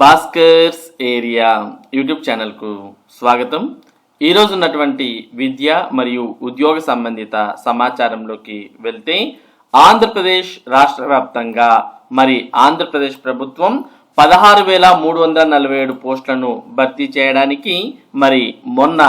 Bhaskar's area YouTube ఛానల్కు స్వాగతం. ఈరోజు ఉన్నటువంటి విద్య మరియు ఉద్యోగ సంబంధిత సమాచారంలోకి వెళ్తే ఆంధ్రప్రదేశ్ రాష్ట్ర వ్యాప్తంగా మరి ఆంధ్రప్రదేశ్ ప్రభుత్వం పదహారు వేల మూడు వందల నలభై ఏడు పోస్టులను భర్తీ చేయడానికి మరి మొన్న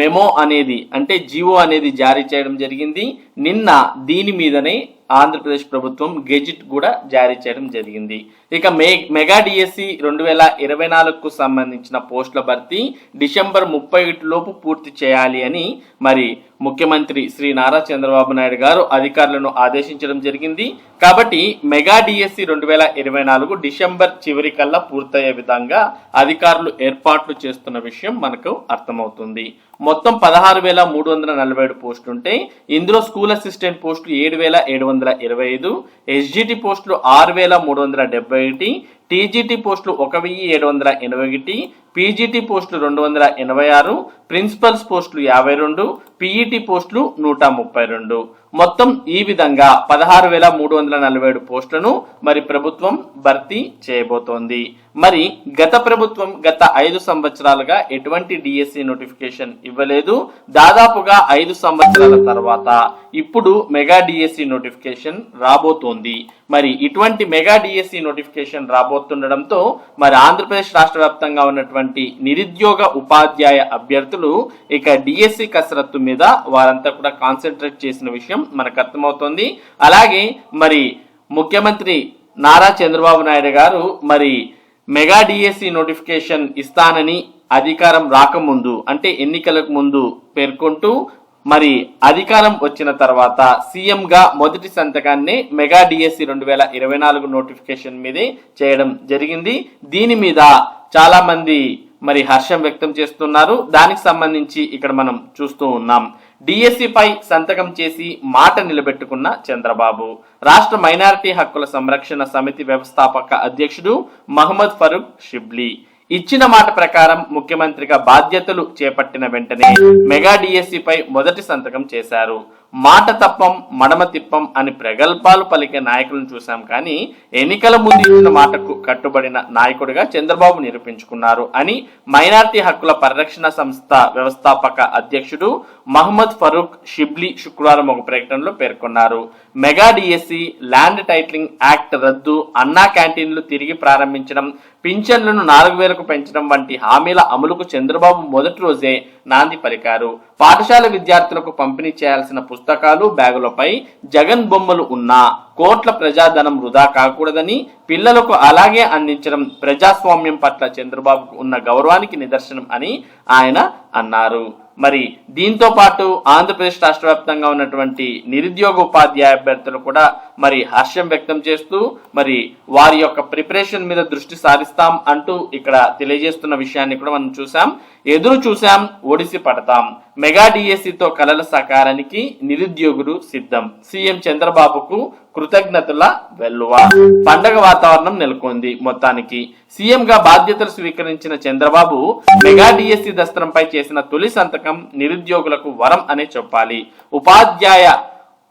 మెమో అనేది అంటే జీవో అనేది జారీ చేయడం జరిగింది. నిన్న దీని మీదనే ఆంధ్రప్రదేశ్ ప్రభుత్వం గెజిట్ కూడా జారీ చేయడం జరిగింది. ఇక మే మెగా డిఎస్సి రెండు వేల ఇరవై నాలుగుకు సంబంధించిన పోస్టుల భర్తీ డిసెంబర్ ముప్పై లోపు పూర్తి చేయాలి అని మరి ముఖ్యమంత్రి శ్రీ నారా చంద్రబాబు నాయుడు గారు అధికారులను ఆదేశించడం జరిగింది. కాబట్టి మెగా డిఎస్సి రెండు వేల ఇరవై నాలుగు డిసెంబర్ చివరి కల్లా పూర్తయ్యే విధంగా అధికారులు ఏర్పాట్లు చేస్తున్న విషయం మనకు అర్థమవుతుంది. మొత్తం పదహారు వేల మూడు వందల నలభై ఏడు పోస్టులుంటే ఇందులో స్కూల్ అసిస్టెంట్ పోస్టులు ఏడు వేల ఏడు వందల ఇరవై ఐదు ఎస్జిటి పోస్టులు ఆరు వేల మూడు వందల డెబ్బై ఒకటి టీజీటీ పోస్టులు ఒక వెయ్యి ఏడు వందల ఎనభై ఒకటి పీజీటీ పోస్టులు రెండు వందల ఎనభై ఆరు ప్రిన్సిపల్స్ పోస్టులు యాభై రెండు పీఈటీ పోస్టులు నూట ముప్పై రెండు. మొత్తం ఈ విధంగా పదహారు వేల మూడు వందల నలభై ఏడు పోస్టులను మరి ప్రభుత్వం భర్తీ చేయబోతోంది. మరి గత ప్రభుత్వం గత ఐదు సంవత్సరాలుగా ఎటువంటి డిఎస్సి నోటిఫికేషన్ ఇవ్వలేదు. దాదాపుగా ఐదు సంవత్సరాల తర్వాత ఇప్పుడు మెగా డిఎస్సి నోటిఫికేషన్ రాబోతోంది. మరి ఇటువంటి మెగా డిఎస్సి నోటిఫికేషన్ రాబోతుండడంతో మరి ఆంధ్రప్రదేశ్ రాష్ట్ర వ్యాప్తంగా ఉన్నటువంటి నిరుద్యోగ ఉపాధ్యాయ అభ్యర్థులు ఇక డిఎస్సి కసరత్తు మీద వారంతా కూడా కాన్సన్ట్రేట్ చేసిన విషయం మనకు అర్థమవుతోంది. అలాగే మరి ముఖ్యమంత్రి నారా చంద్రబాబు నాయుడు గారు మరి మెగా డిఎస్సి నోటిఫికేషన్ ఇస్తానని అధికారం రాకముందు అంటే ఎన్నికలకు ముందు పేర్కొంటూ మరి అధికారం వచ్చిన తర్వాత సీఎం గా మొదటి సంతకాన్ని మెగా డిఎస్సి రెండు వేల ఇరవై నాలుగు నోటిఫికేషన్ మీదే చేయడం జరిగింది. దీని మీద చాలా మంది మరి హర్షం వ్యక్తం చేస్తున్నారు. దానికి సంబంధించి ఇక్కడ మనం చూస్తూ ఉన్నాం. డిఎస్సి పై సంతకం చేసి మాట నిలబెట్టుకున్న చంద్రబాబు రాష్ట్ర మైనారిటీ హక్కుల సంరక్షణ సమితి వ్యవస్థాపక అధ్యక్షుడు మహమ్మద్ ఫరూక్ షిబ్లీ ఇచ్చిన మాట ప్రకారం ముఖ్యమంత్రిగా బాధ్యతలు చేపట్టిన వెంటనే మెగా డిఎస్సిపై మొదటి సంతకం చేశారు. మాట తప్పం మడమ తిప్పం అని ప్రగల్భాలు పలికే నాయకులను చూశాం కానీ ఎన్నికల ముందు ఇచ్చిన మాటకు కట్టుబడిన నాయకుడిగా చంద్రబాబు నిరూపించుకున్నారు అని మైనార్టీ హక్కుల పరిరక్షణ సంస్థ వ్యవస్థాపక అధ్యక్షుడు మహమ్మద్ ఫరూక్ షిబ్లీ శుక్రవారం ఒక ప్రకటనలో పేర్కొన్నారు. Mega DSC land titling act రద్దు అన్నా క్యాంటీన్లు తిరిగి ప్రారంభించడం పింఛన్లను నాలుగు వేలకు పెంచడం వంటి హామీల అమలుకు చంద్రబాబు మొదటి రోజే నాంది పలికారు. పాఠశాల విద్యార్థులకు పంపిణీ చేయాల్సిన పుస్తకం పుస్తకాలు బ్యాగులపై జగన్ బొమ్మలు ఉన్నా కోట్ల ప్రజాధనం వృధా కాకూడదని పిల్లలకు అలాగే అందించడం ప్రజాస్వామ్యం పట్ల చంద్రబాబుకు ఉన్న గౌరవానికి నిదర్శనం అని ఆయన అన్నారు. మరి దీంతో పాటు ఆంధ్రప్రదేశ్ రాష్ట్ర వ్యాప్తంగా ఉన్నటువంటి నిరుద్యోగ ఉపాధ్యాయ అభ్యర్థులు కూడా మరి హర్షం వ్యక్తం చేస్తూ మరి వారి యొక్క ప్రిపరేషన్ మీద దృష్టి సారిస్తాం అంటూ ఇక్కడ తెలియజేస్తున్న విషయాన్ని కూడా మనం చూసాం ఎదురు చూశాం ఒడిసి పడతాం. మెగా డిఎస్సితో కలల సకారానికి నిరుద్యోగులు సిద్ధం. సీఎం చంద్రబాబుకు కృతజ్ఞతల వెల్లువ. పండగ వాతావరణం నెలకొంది మొత్తానికి. సీఎం గా బాధ్యతలు స్వీకరించిన చంద్రబాబు మెగా డిఎస్సి దస్త్రంపై చేసిన తొలి సంతకం నిరుద్యోగులకు వరం అనే చెప్పాలి. ఉపాధ్యాయ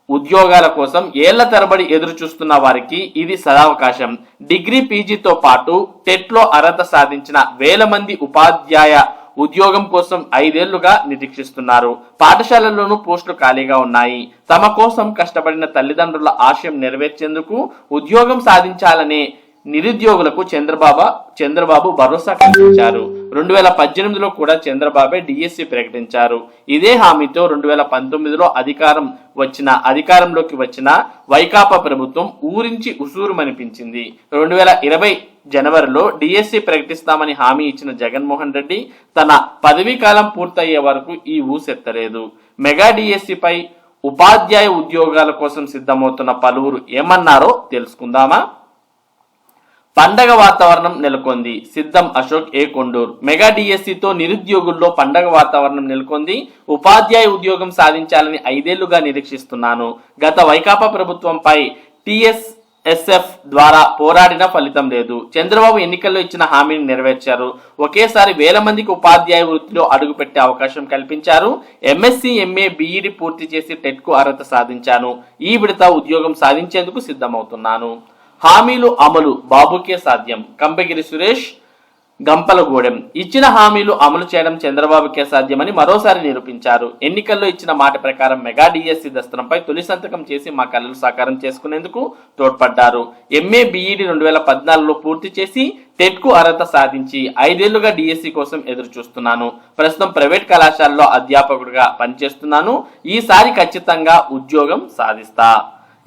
ఉద్యోగాల కోసం ఏళ్ళ తరబడి ఎదురు చూస్తున్న వారికి ఇది సదావకాశం. డిగ్రీ పీజీతో పాటు టెట్లో అర్హత సాధించిన వేల మంది ఉపాధ్యాయ ఉద్యోగం కోసం ఐదేళ్ళుగా నిరీక్షిస్తున్నారు. పాఠశాలల్లోనూ పోస్టులు ఖాళీగా ఉన్నాయి. తమ కోసం కష్టపడిన తల్లిదండ్రుల ఆశయం నెరవేర్చేందుకు ఉద్యోగం సాధించాలనే నిరుద్యోగులకు చంద్రబాబు చంద్రబాబు భరోసా కల్పించారు. రెండు వేల పద్దెనిమిదిలో కూడా చంద్రబాబే డిఎస్సి ప్రకటించారు. ఇదే హామీతో రెండు వేల పంతొమ్మిదిలో అధికారం వచ్చిన అధికారంలోకి వచ్చిన వైకాపా ప్రభుత్వం ఊరించి ఉసూరుమనిపించింది. రెండు వేల ఇరవై జనవరిలో డిఎస్సి ప్రకటిస్తామని హామీ ఇచ్చిన జగన్మోహన్ రెడ్డి తన పదవీ కాలం పూర్తయ్యే వరకు ఈ ఊసెత్తలేదు మెగా డిఎస్సిపై ఉపాధ్యాయ ఉద్యోగాల కోసం సిద్ధమవుతున్న పలువురు ఏమన్నారో తెలుసుకుందామా? పండగ వాతావరణం నెలకొంది. సిద్ధం అశోక్ ఏ కొండూర్. మెగా డిఎస్సితో నిరుద్యోగుల్లో పండగ వాతావరణం నెలకొంది. ఉపాధ్యాయ ఉద్యోగం సాధించాలని ఐదేళ్ళుగా నిరీక్షిస్తున్నాను. గత వైకాపా ప్రభుత్వంపై టిఎస్ ఎస్ఎఫ్ ద్వారా పోరాడిన ఫలితం లేదు. చంద్రబాబు ఎన్నికల్లో ఇచ్చిన హామీని నెరవేర్చారు. ఒకేసారి వేల మందికి ఉపాధ్యాయ వృత్తిలో అడుగుపెట్టే అవకాశం కల్పించారు. ఎంఎస్సి ఎంఏ బీఈడి పూర్తి చేసి టెట్కు అర్హత సాధించాను. ఈ విడత ఉద్యోగం సాధించేందుకు సిద్ధమవుతున్నాను. హామీలు అమలు బాబుకే సాధ్యం. కంబగిరి సురేష్ గంపలగూడెం. ఇచ్చిన హామీలు అమలు చేయడం చంద్రబాబుకే సాధ్యమని మరోసారి నిరూపించారు. ఎన్నికల్లో ఇచ్చిన మాట ప్రకారం మెగా డిఎస్సి దస్త్రంపై తొలి సంతకం చేసి మా కళలు సాకారం చేసుకునేందుకు తోడ్పడ్డారు. ఎంఏ బీఈడి రెండు వేల పద్నాలుగులో పూర్తి చేసి టెట్కు అర్హత సాధించి ఐదేళ్ళుగా డిఎస్సి కోసం ఎదురు చూస్తున్నాను ప్రస్తుతం ప్రైవేట్ కళాశాలలో అధ్యాపకుడిగా పనిచేస్తున్నాను. ఈసారి ఖచ్చితంగా ఉద్యోగం సాధిస్తా.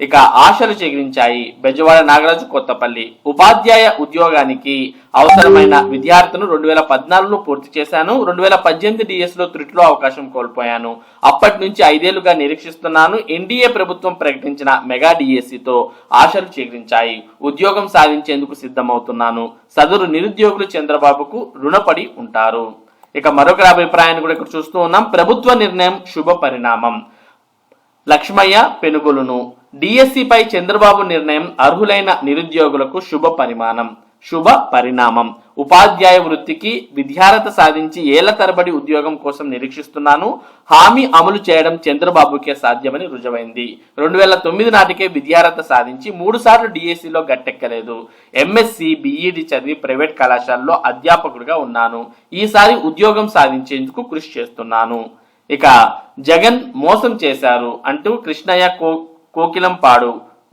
ఇక ఆశలు చెగిరించాయి బెజవాడ నాగరాజు కొత్తపల్లి. ఉపాధ్యాయ ఉద్యోగానికి అవసరమైన విద్యార్థులు రెండు వేల పద్నాలుగులో పూర్తి చేశాను. రెండు వేల పద్దెనిమిది డిఎస్లో త్రుటిలో అవకాశం కోల్పోయాను. అప్పటి నుంచి ఐదేళ్ళుగా నిరీక్షిస్తున్నాను. ఎన్డీఏ ప్రభుత్వం ప్రకటించిన మెగా డిఎస్సితో ఆశలు చెగిరించాయి. ఉద్యోగం సాధించేందుకు సిద్ధమవుతున్నాను. సదరు నిరుద్యోగులు చంద్రబాబుకు రుణపడి ఉంటారు. ఇక మరొక అభిప్రాయాన్ని కూడా ఇక్కడ చూస్తూ ఉన్నాం. ప్రభుత్వ నిర్ణయం శుభ పరిణామం లక్ష్మయ్య పెనుగొలును. డిఎస్సిపై చంద్రబాబు నిర్ణయం అర్హులైన నిరుద్యోగులకు శుభ పరిమాణం శుభ పరిణామం. ఉపాధ్యాయ వృత్తికి విద్యార్హత సాధించి ఏళ్ళ తరబడి ఉద్యోగం కోసం నిరీక్షిస్తున్నాను. హామీ అమలు చేయడం చంద్రబాబుకే సాధ్యమని రుజువైంది. రెండు వేల తొమ్మిది నాటికే విద్యార్హత సాధించి మూడు సార్లు డిఎస్సిలో గట్టెక్కలేదు. ఎంఎస్సి బిఈడి చదివి ప్రైవేట్ కళాశాలలో అధ్యాపకుడిగా ఉన్నాను. ఈసారి ఉద్యోగం సాధించేందుకు కృషి చేస్తున్నాను. ఇక జగన్ మోసం చేశారు అంటూ కృష్ణయ్య కో கோகிலம்பாடு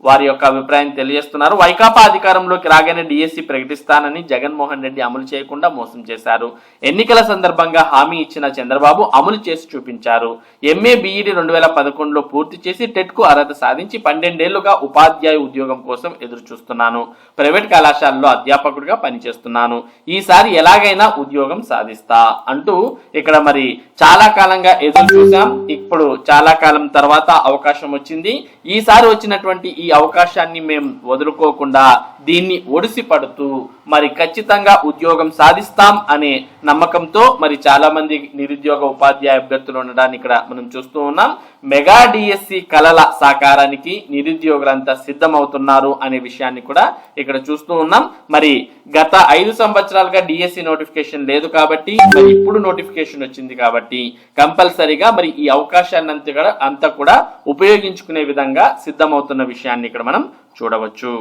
వారి యొక్క అభిప్రాయం తెలియజేస్తున్నారు. వైకాపా అధికారంలోకి రాగానే డిఎస్సి ప్రకటిస్తానని జగన్మోహన్ రెడ్డి అమలు చేయకుండా మోసం చేశారు. ఎన్నికల సందర్భంగా హామీ ఇచ్చిన చంద్రబాబు అమలు చేసి చూపించారు. ఎంఏ బీఈడి రెండు వేల పదకొండులో పూర్తి చేసి టెట్కు అర్హత సాధించి పన్నెండేళ్ళుగా ఉపాధ్యాయ ఉద్యోగం కోసం ఎదురు చూస్తున్నాను ప్రైవేట్ కళాశాలలో అధ్యాపకుడిగా పనిచేస్తున్నాను. ఈసారి ఎలాగైనా ఉద్యోగం సాధిస్తా అంటూ ఇక్కడ మరి చాలా కాలంగా ఎదురు చూసాం ఇప్పుడు చాలా కాలం తర్వాత అవకాశం వచ్చింది. ఈసారి వచ్చినటువంటి ఈ అవకాశాన్ని మేము వదులుకోకుండా దీన్ని ఒడిసి పడుతూ మరి ఖచ్చితంగా ఉద్యోగం సాధిస్తాం అనే నమ్మకంతో మరి చాలా మంది నిరుద్యోగ ఉపాధ్యాయ అభ్యర్థులు ఉండడాన్ని ఇక్కడ మనం చూస్తూ ఉన్నాం. మెగా డిఎస్సి కళల సాకారానికి నిరుద్యోగులంతా సిద్ధమవుతున్నారు అనే విషయాన్ని కూడా ఇక్కడ చూస్తూ ఉన్నాం. మరి గత ఐదు సంవత్సరాలుగా డిఎస్సి నోటిఫికేషన్ లేదు కాబట్టి మరి ఇప్పుడు నోటిఫికేషన్ వచ్చింది కాబట్టి కంపల్సరీగా మరి ఈ అవకాశాన్ని అంతా కూడా అంతా కూడా ఉపయోగించుకునే విధంగా సిద్ధమవుతున్న విషయాన్ని ఇక్కడ మనం చూడవచ్చు.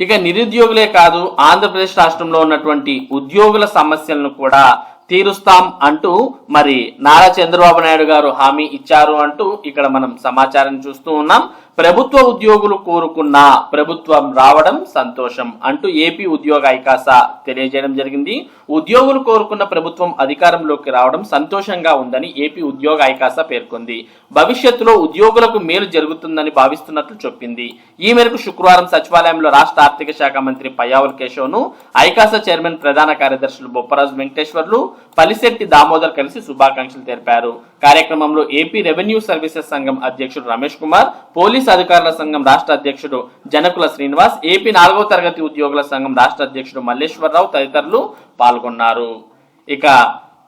ఇక నిరుద్యోగులే కాదు ఆంధ్రప్రదేశ్ రాష్ట్రంలో ఉన్నటువంటి ఉద్యోగుల సమస్యలను కూడా తీరుస్తాం అంటూ మరి నారా చంద్రబాబు నాయుడు గారు హామీ ఇచ్చారు అంటూ ఇక్కడ మనం సమాచారం చూస్తూ ఉన్నాం. ప్రభుత్వ ఉద్యోగులు కోరుకున్న ప్రభుత్వం రావడం సంతోషం అంటూ ఏపీ ఉద్యోగ ఐకాస తెలియజేయడం జరిగింది. ఉద్యోగులు కోరుకున్న ప్రభుత్వం అధికారంలోకి రావడం సంతోషంగా ఉందని ఏపీ ఉద్యోగ ఐకాస పేర్కొంది. భవిష్యత్తులో ఉద్యోగులకు మేలు జరుగుతుందని భావిస్తున్నట్లు చెప్పింది. ఈ మేరకు శుక్రవారం సచివాలయంలో రాష్ట్ర ఆర్థిక శాఖ మంత్రి పయ్యావుల కేశవ్ను ఐకాస చైర్మన్ ప్రధాన కార్యదర్శులు బొప్పరాజు వెంకటేశ్వర్లు పలిశెట్టి దామోదర్ కలిసి శుభాకాంక్షలు తెలిపారు. కార్యక్రమంలో ఏపీ రెవెన్యూ సర్వీసెస్ సంఘం అధ్యక్షుడు రమేష్ కుమార్ పోలీస్ అధికారుల సంఘం రాష్ట్ర అధ్యక్షుడు జనకుల శ్రీనివాస్ ఏపీ నాలుగో తరగతి ఉద్యోగుల సంఘం రాష్ట్ర అధ్యక్షుడు మల్లేశ్వరరావు తదితరులు పాల్గొన్నారు. ఇక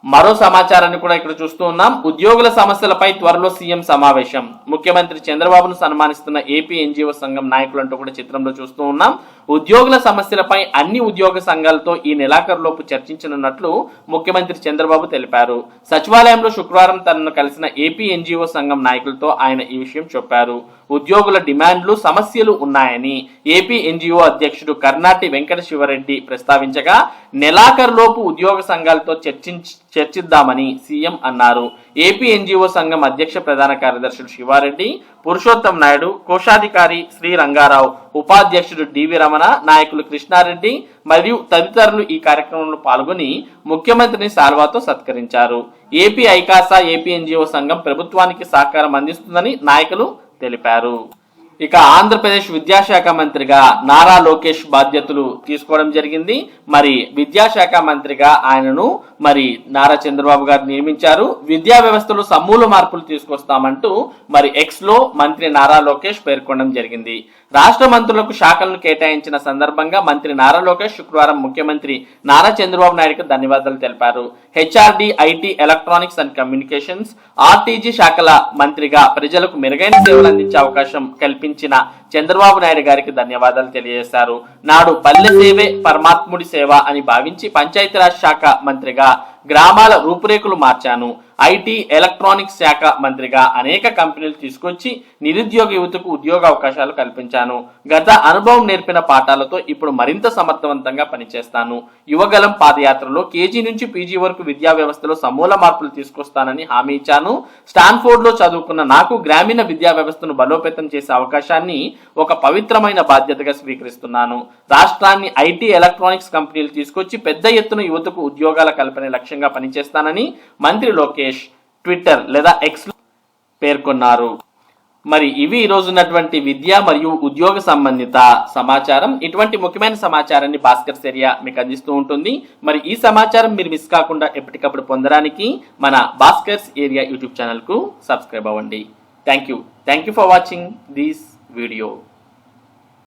మరో సమాచారాన్ని కూడా ఇక్కడ చూస్తూ ఉన్నాం. ఉద్యోగుల సమస్యలపై త్వరలో సీఎం సమావేశం. ముఖ్యమంత్రి చంద్రబాబును సన్మానిస్తున్న ఏపీ ఎన్జిఓ సంఘం నాయకులంటూ కూడా చిత్రంలో చూస్తూ ఉన్నాం. ఉద్యోగుల సమస్యలపై అన్ని ఉద్యోగ సంఘాలతో ఈ నెలాఖరులోపు చర్చించనున్నట్లు ముఖ్యమంత్రి చంద్రబాబు తెలిపారు. సచివాలయంలో శుక్రవారం తనను కలిసిన ఏపీ ఎన్జిఓ సంఘం నాయకులతో ఆయన ఈ విషయం చెప్పారు. ఉద్యోగుల డిమాండ్లు సమస్యలు ఉన్నాయని ఏపీ ఎన్జిఓ అధ్యక్షుడు కర్ణాటి వెంకట శివరెడ్డి ప్రస్తావించగా నెలాఖరులోపు ఉద్యోగ సంఘాలతో చర్చించ చర్చిద్దామని సీఎం అన్నారు. ఏపీ ఎన్జిఓ సంఘం అధ్యక్ష ప్రధాన కార్యదర్శులు శివారెడ్డి పురుషోత్తం నాయుడు కోశాధికారి శ్రీ రంగారావు ఉపాధ్యక్షుడు డివి రమణ నాయకులు కృష్ణారెడ్డి మరియు తదితరులు ఈ కార్యక్రమంలో పాల్గొని ముఖ్యమంత్రిని సాల్వాతో సత్కరించారు. ఏపీ ఐకాసా ఏపీ ఎన్జిఓ సంఘం ప్రభుత్వానికి సహకారం అందిస్తుందని నాయకులు తెలిపారు. ఇక ఆంధ్రప్రదేశ్ విద్యాశాఖ మంత్రిగా నారా లోకేష్ బాధ్యతలు తీసుకోవడం జరిగింది. మరి విద్యాశాఖ మంత్రిగా ఆయనను మరి నారా చంద్రబాబు గారు నియమించారు. విద్యా వ్యవస్థలో సమూల మార్పులు తీసుకొస్తామంటూ మరి ఎక్స్లో మంత్రి నారా లోకేష్ పేర్కొనడం జరిగింది. రాష్ట్ర మంత్రులకు శాఖలను కేటాయించిన సందర్భంగా మంత్రి నారా లోకేష్ శుక్రవారం ముఖ్యమంత్రి నారా చంద్రబాబు నాయుడుకు ధన్యవాదాలు తెలిపారు. HRD IT electronics and communications RTG శాఖల మంత్రిగా ప్రజలకు మెరుగైన సేవలు అందించే అవకాశం కల్పించిన చంద్రబాబు నాయుడు గారికి ధన్యవాదాలు తెలియజేశారు. నాడు పల్లె సేవే పరమాత్ముడి సేవ అని భావించి పంచాయతీరాజ్ శాఖ మంత్రిగా గ్రామాల రూపురేఖలు మార్చాను. ఐటీ ఎలక్ట్రానిక్స్ శాఖ మంత్రిగా అనేక కంపెనీలు తీసుకొచ్చి నిరుద్యోగ యువతకు ఉద్యోగ అవకాశాలు కల్పించాను. గత అనుభవం నేర్పిన పాఠాలతో ఇప్పుడు మరింత సమర్థవంతంగా పనిచేస్తాను. యువగలం పాదయాత్రలో కేజీ నుంచి పీజీ వరకు విద్యా వ్యవస్థలో సమూల మార్పులు తీసుకొస్తానని హామీ ఇచ్చాను. స్టాన్ఫోర్డ్లో చదువుకున్న నాకు గ్రామీణ విద్యా వ్యవస్థను బలోపేతం చేసే అవకాశాన్ని ఒక పవిత్రమైన బాధ్యతగా స్వీకరిస్తున్నాను. రాష్ట్రాన్ని ఐటీ ఎలక్ట్రానిక్స్ కంపెనీలు తీసుకొచ్చి పెద్ద ఎత్తున యువతకు ఉద్యోగాల కల్పన లక్ష్యంగా పనిచేస్తానని మంత్రి లోకేష్ ట్విట్టర్ లేదా ఎక్స్ పేర్కొన్నారు. మరి ఇవి ఈ ఉన్నటువంటి విద్య మరియు ఉద్యోగ సంబంధిత సమాచారం. ఇటువంటి ముఖ్యమైన సమాచారాన్ని భాస్కర్ సెరియా మీకు అందిస్తూ ఉంటుంది. మరి ఈ సమాచారం మీరు మిస్ కాకుండా ఎప్పటికప్పుడు పొందడానికి మన భాస్కర్స్ ఏరియా యూట్యూబ్ ఛానల్కు సబ్స్క్రైబ్ అవ్వండి. Thank you thank you for watching this video